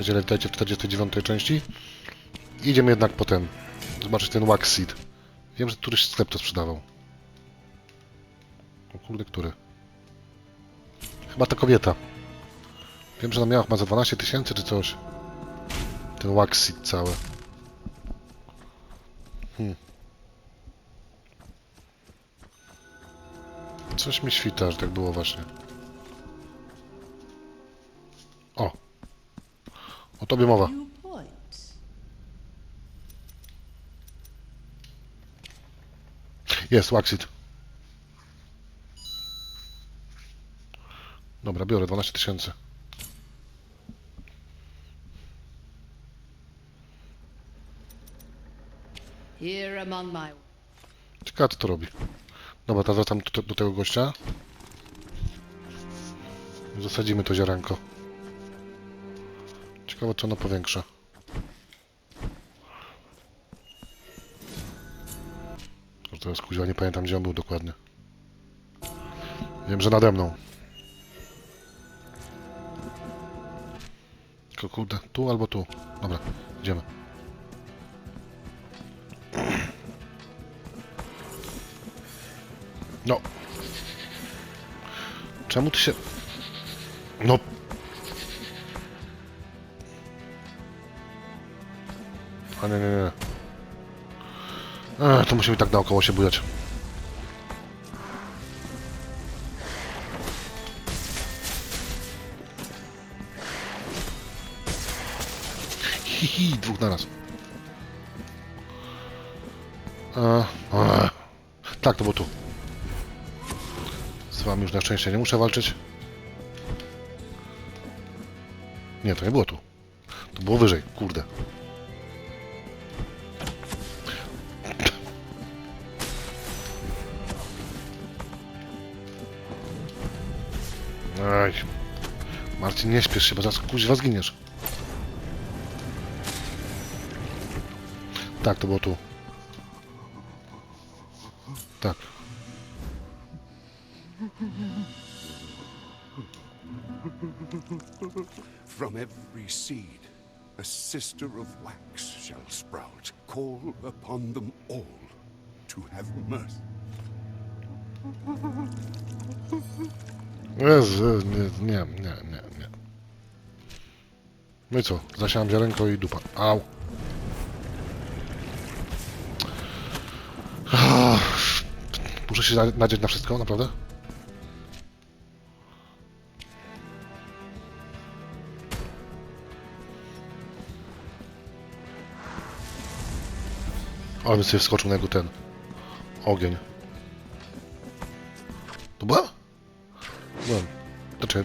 Niedzielę witajcie w 49 części. Idziemy jednak po ten. Zobaczyć ten wax seed. Wiem, że któryś sklep to sprzedawał. O kurde, który? Chyba ta kobieta. Wiem, że na miałach ma za 12 tysięcy czy coś. Ten wax seed cały. Hmm. Coś mi świta, że tak było właśnie. O! O tobie mowa. Jest, Waxit. Dobra, biorę 12 tysięcy. Ciekawe co to robi. Dobra, teraz wracam do, do tego gościa. Zasadzimy to ziarenko. Ciekawe co ono powiększa. To teraz kuźwa nie pamiętam gdzie on był dokładnie. Wiem, że nade mną. Kurde, tu albo tu. Dobra, idziemy. No. Czemu ty się... No. A nie, nie, nie. Ech, to musimy tak naokoło się bujać. Hihi, dwóch naraz. A, a. Tak, to było tu. Z wami już na szczęście nie muszę walczyć. Nie, to nie było tu. To było wyżej, kurde. Aj. Marcin, nie śpiesz się, bo zaraz kuźwa zginiesz. Tak, to było tu. Tak. From every seed, a sister of wax shall sprout. Call upon them all to have mirth. Jezu, nie, nie, nie, nie, nie. No i co? Zasiałem ziarenko i dupa. Au. Muszę się na- nadzieć na wszystko, naprawdę? Ale bym sobie wskoczył na jego ten ogień. To była? Byłem. Znaczy...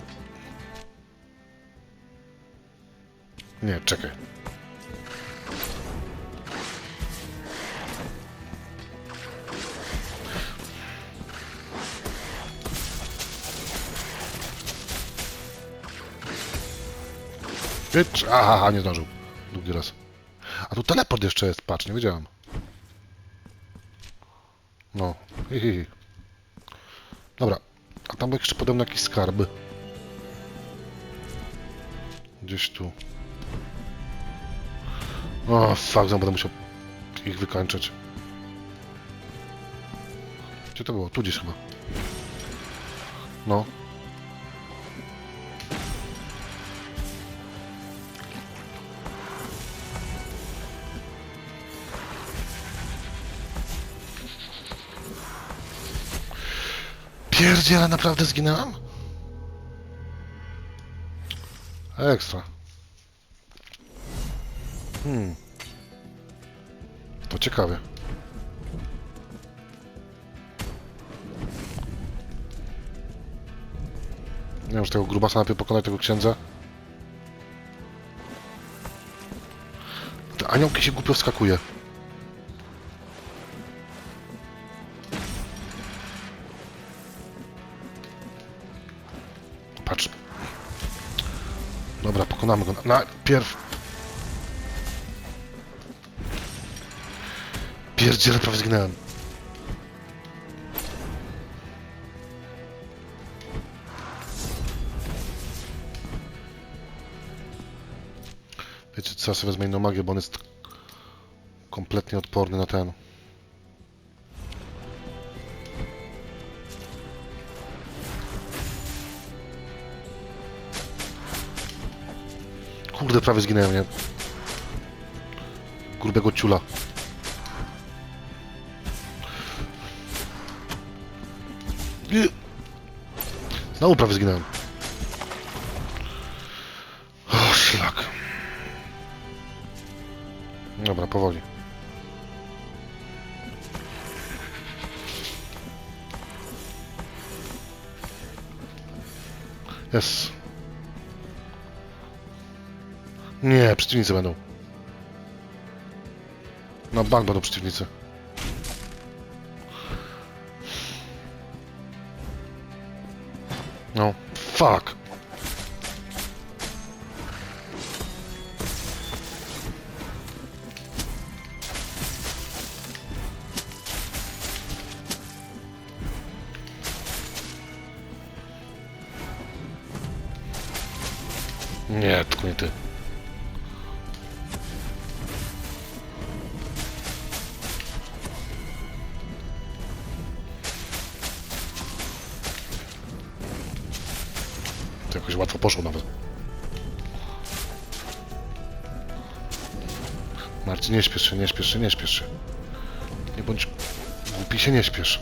Nie, czekaj. Wycz... Aha, nie zdążył. Drugi raz. A tu teleport jeszcze jest, patrz, nie wiedziałem. No. Hi, hi. Tam jeszcze podobno jakieś skarby. Gdzieś tu. O, fuck, będę musiał ich wykończyć. Gdzie to było? Tu gdzieś chyba. No. Pierdziele, naprawdę zginęłam? Ekstra. Hmm. To ciekawe. Nie wiem, że tego grubasa najpierw pokonać tego księdza. Te aniołki się głupio wskakuje. Pokonamy go. Najpierw. Pierdziele, prawie zginąłem. Wiecie co, ja sobie wezmę inną magię, bo on jest kompletnie odporny na ten. Kurde, prawie zginęłem, nie? Grubego ciula. Znowu prawie zginąłem. O, szlak. Dobra, powoli. Jest. Nie, przeciwnicy będą. Na bank będą przeciwnicy. No, fuck. Nie, tylko nie ty. Jakoś łatwo poszło nawet. Marcin, nie śpiesz się, nie śpiesz się, nie śpiesz się. Nie bądź głupi się, nie śpiesz.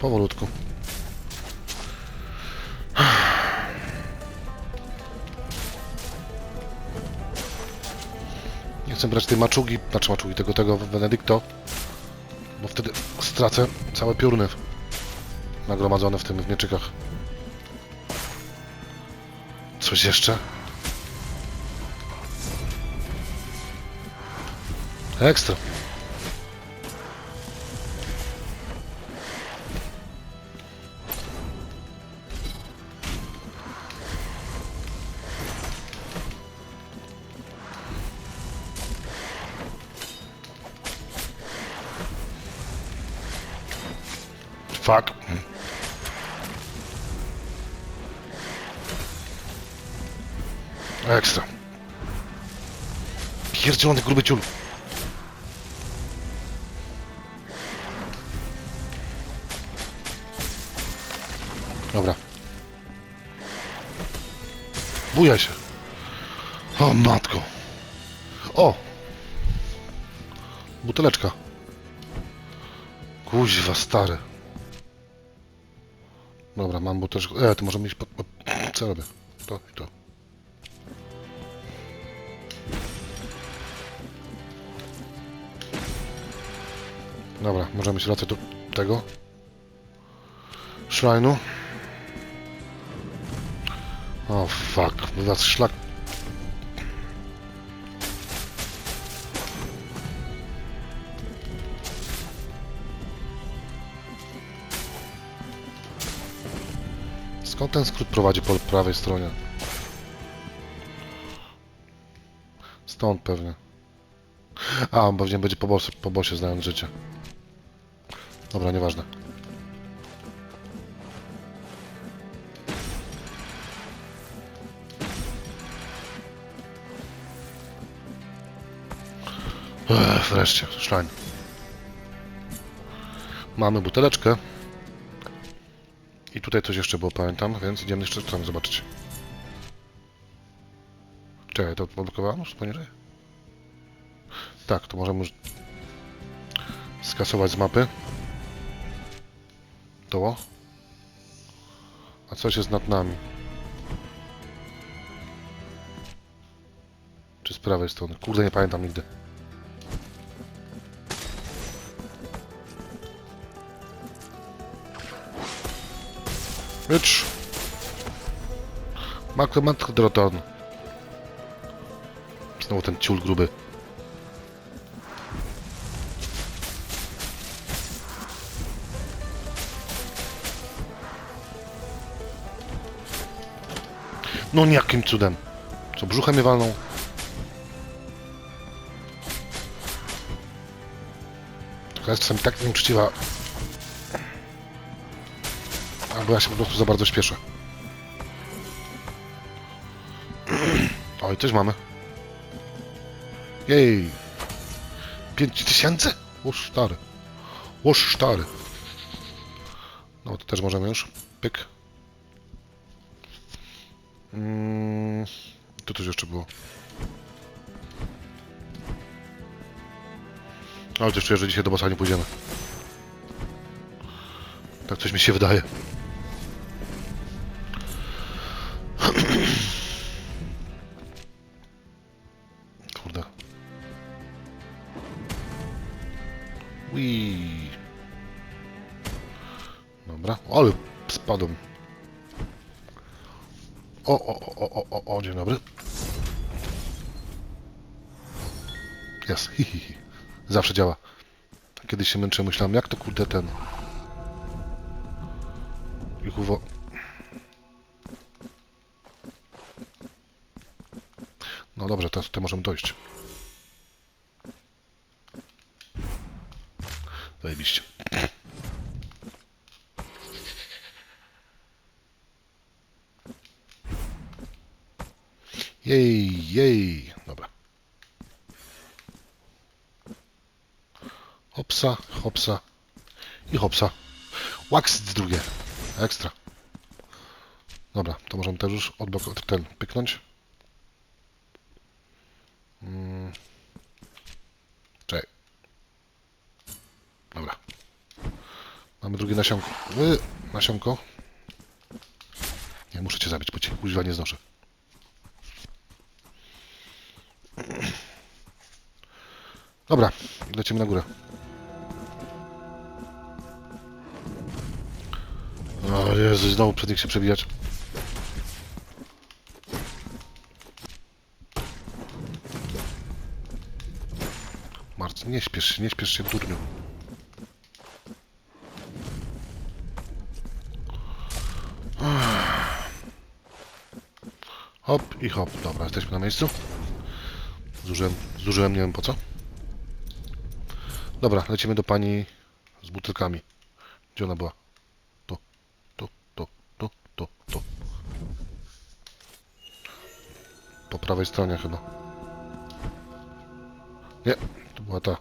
Powolutku. Nie chcę brać tej maczugi, znaczy maczugi, tego, tego Benedicto, bo wtedy stracę całe piórny nagromadzone w tym w mieczykach. Coś jeszcze? Ekstra. Fuck. Ekstra. Pierdzielony gruby ciul. Dobra. Bujaj się. O matko. O! Buteleczka. Kuźwa, stary. Dobra, mam buteleczkę. E, to możemy iść pod... pod... Co robię? To i to. Dobra, możemy się wracać do tego. Szlajnu. O fuck, was szlak. Skąd ten skrót prowadzi po prawej stronie? Stąd pewnie. A, on pewnie będzie po bosie, po bosie znając życie. Dobra, nieważne. Ech, wreszcie, szlań. Mamy buteleczkę. I tutaj coś jeszcze było, pamiętam, więc idziemy jeszcze tam zobaczyć. Czekaj, to odblokowałem już poniżej? Tak, to możemy już skasować z mapy. To. A coś jest nad nami. Czy z prawej strony? Kurde, nie pamiętam nigdy. Rycz. Makromat Droton. Znowu ten ciul gruby. No jakim cudem. Co, brzuchem mnie walną? Taka jest czasami tak nieuczciwa. Albo ja się po prostu za bardzo śpieszę. Oj, coś mamy. Jej. 5000? Łoż stary. Łoż stary. No, to też możemy już. Pyk. Mm, to coś jeszcze było. Ale też czuję, że dzisiaj do nie pójdziemy. Tak coś mi się wydaje. Kurde. Ui. Dobra, ale spadłem. O, o, o, o, o, o, dzień dobry. Jest, hi, hi, hi. Zawsze działa. Kiedyś się męczyłem, myślałem, jak to kurde ten... Juchowo... No dobrze, teraz tutaj możemy dojść. Jej, jej. Dobra. Hopsa, hopsa i hopsa. Wax drugie. Ekstra. Dobra, to możemy też już odblokować ten, pyknąć. Mm. Czekaj. Dobra. Mamy drugie nasionko. Y, nasionko. Nie, muszę cię zabić, bo cię kuźwa nie znoszę. Dobra, lecimy na górę. O Jezu, znowu przed nich się przebijać. Marcin, nie śpiesz się, nie śpiesz się, durniu. Hop i hop. Dobra, jesteśmy na miejscu. Zużyłem, zużyłem nie wiem po co. Dobra, lecimy do pani z butelkami. Gdzie ona była? Tu, tu, tu, tu, tu, tu. Po prawej stronie chyba. Nie, to była ta.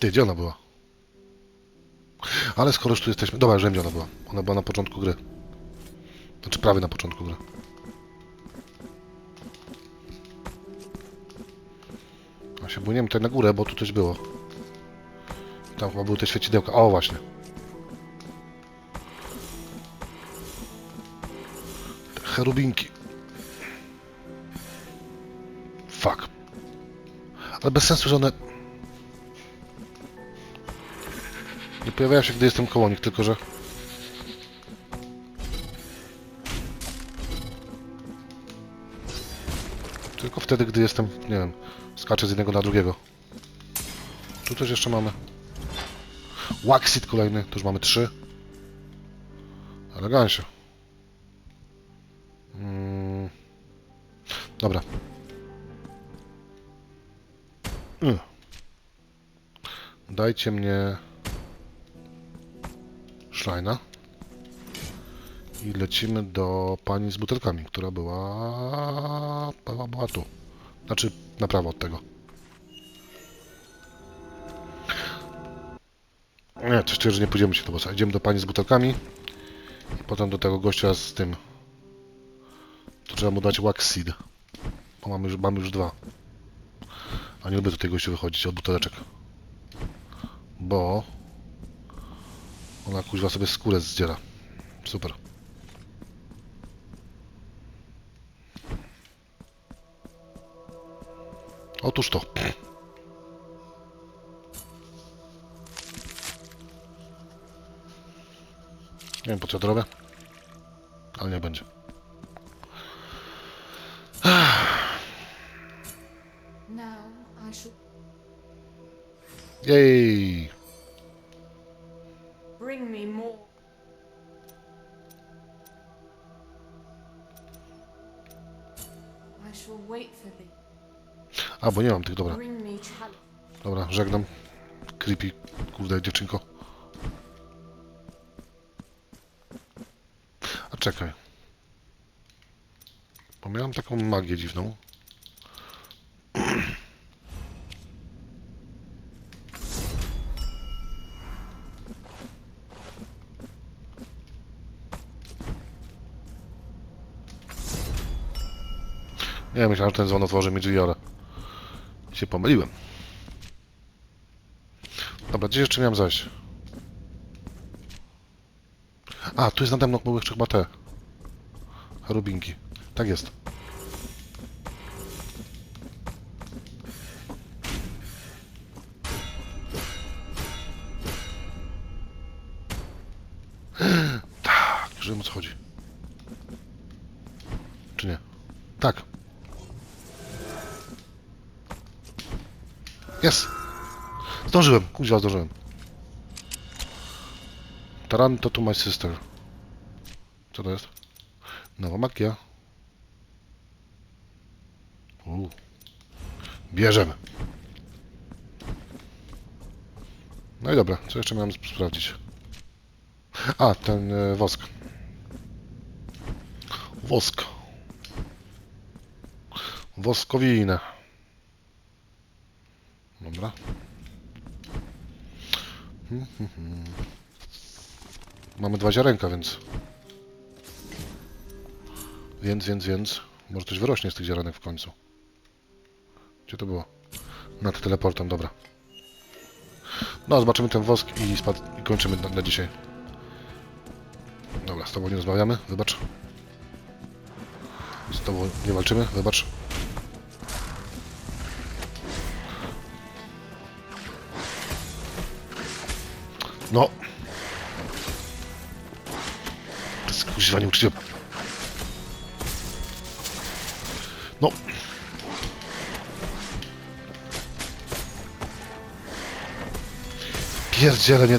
Ty, gdzie ona była? Ale skoro już tu jesteśmy... Dobra, wiem, gdzie ona była. Ona była na początku gry. Znaczy prawie na początku gry. Się bujniemy tutaj na górę, bo tu coś było. Tam chyba były te świecidełka. O, właśnie. Te cherubinki. Fuck. Ale bez sensu, że one... Nie pojawiają się, gdy jestem koło nich, tylko że... wtedy, gdy jestem, nie wiem, skaczę z jednego na drugiego. Tu coś jeszcze mamy. Waxit kolejny, tu już mamy trzy. Elegancie. Mm. Dobra. Y. Dajcie mnie szlajna. I lecimy do pani z butelkami, która była... była, była tu. Znaczy, na prawo od tego. Nie, czuję, że nie pójdziemy się do bossa. Idziemy do pani z butelkami. I potem do tego gościa z tym. To trzeba mu dać wax seed. Bo mamy już, mamy już dwa. A nie lubię do tej gości wychodzić od buteleczek. Bo... Ona kuźwa sobie skórę zdziera. Super. Otóż to. Nie wiem po co to robię, ale nie będzie. Jej! bring me more. I shall wait for thee. A, bo nie mam tych, dobra. Dobra, żegnam. Creepy, kurde, dziewczynko. Czekaj. Bo miałem taką magię dziwną. Nie, myślałem, że ten dzwon otworzy mi drzwi, ale się pomyliłem. Dobra, gdzie jeszcze miałem zajść? A, tu jest nade mną chyba te. Rubinki. Tak jest. Jest! Zdążyłem, kuźwa zdążyłem. Taranto to my sister. Co to jest? Nowa magia. Uuu. Bierzemy. No i dobra, co jeszcze miałem sp- sprawdzić? A, ten e, wosk. Wosk. Woskowinę. Dobra. Hmm, hmm, hmm. Mamy dwa ziarenka, więc... Więc, więc, więc... Może coś wyrośnie z tych ziarenek w końcu. Gdzie to było? Nad teleportem, dobra. No, zobaczymy ten wosk i, spad... i kończymy na, na dzisiaj. Dobra, z tobą nie rozmawiamy, wybacz. Z tobą nie walczymy, wybacz. No. Kuźwa, nie uczycie. No. Pierdziele, nie.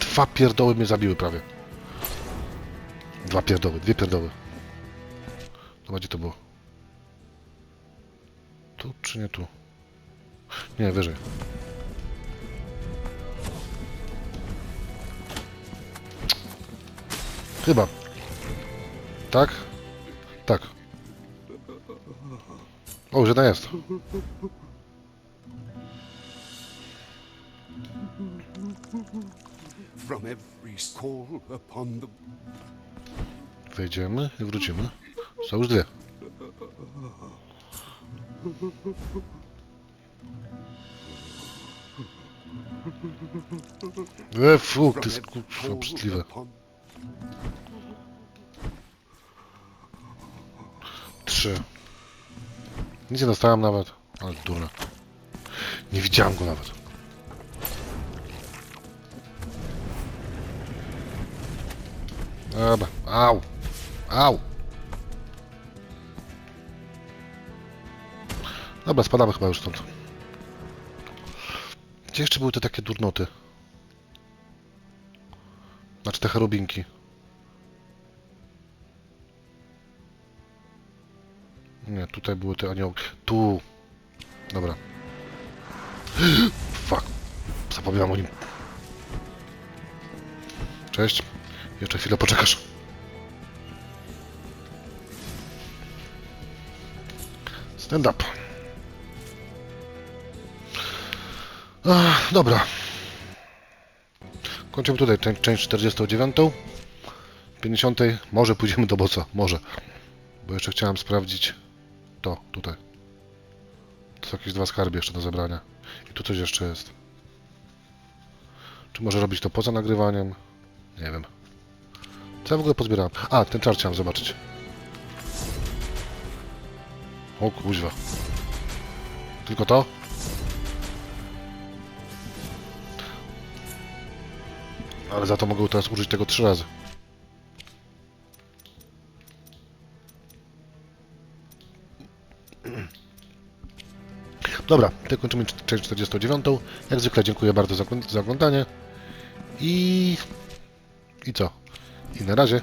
Dwa pierdoły mnie zabiły prawie. Dwa pierdoły, dwie pierdoły. Dobra, gdzie to było? Tu czy nie tu? Nie, wyżej. Chyba. Tak? Tak. O, już jedna jest. Upon the Wejdziemy i wrócimy. Są już dwie. E, fu, to jest obrzydliwe. Trzy. Nic nie dostałem nawet. Ale durne. Nie widziałem go nawet. Dobra. Au. Au. Dobra, spadamy chyba już stąd. Gdzie jeszcze były te takie durnoty? Znaczy te cherubinki. Nie, tutaj były te aniołki. Tu. Dobra. Fuck. Zapomniałem o nim. Cześć. Jeszcze chwilę poczekasz. Stand up. Ach, dobra. Kończymy tutaj część, część 49. 50. Może pójdziemy do bossa. Może. Bo jeszcze chciałem sprawdzić to, tutaj. To są jakieś dwa skarby jeszcze do zebrania. I tu coś jeszcze jest. Czy może robić to poza nagrywaniem? Nie wiem. Co ja w ogóle pozbierałem? A, ten czar chciałem zobaczyć. O kuźwa. Tylko to? Ale za to mogę teraz użyć tego trzy razy. Dobra, tutaj kończymy część 49. Jak zwykle dziękuję bardzo za, za oglądanie. I... I co? I na razie.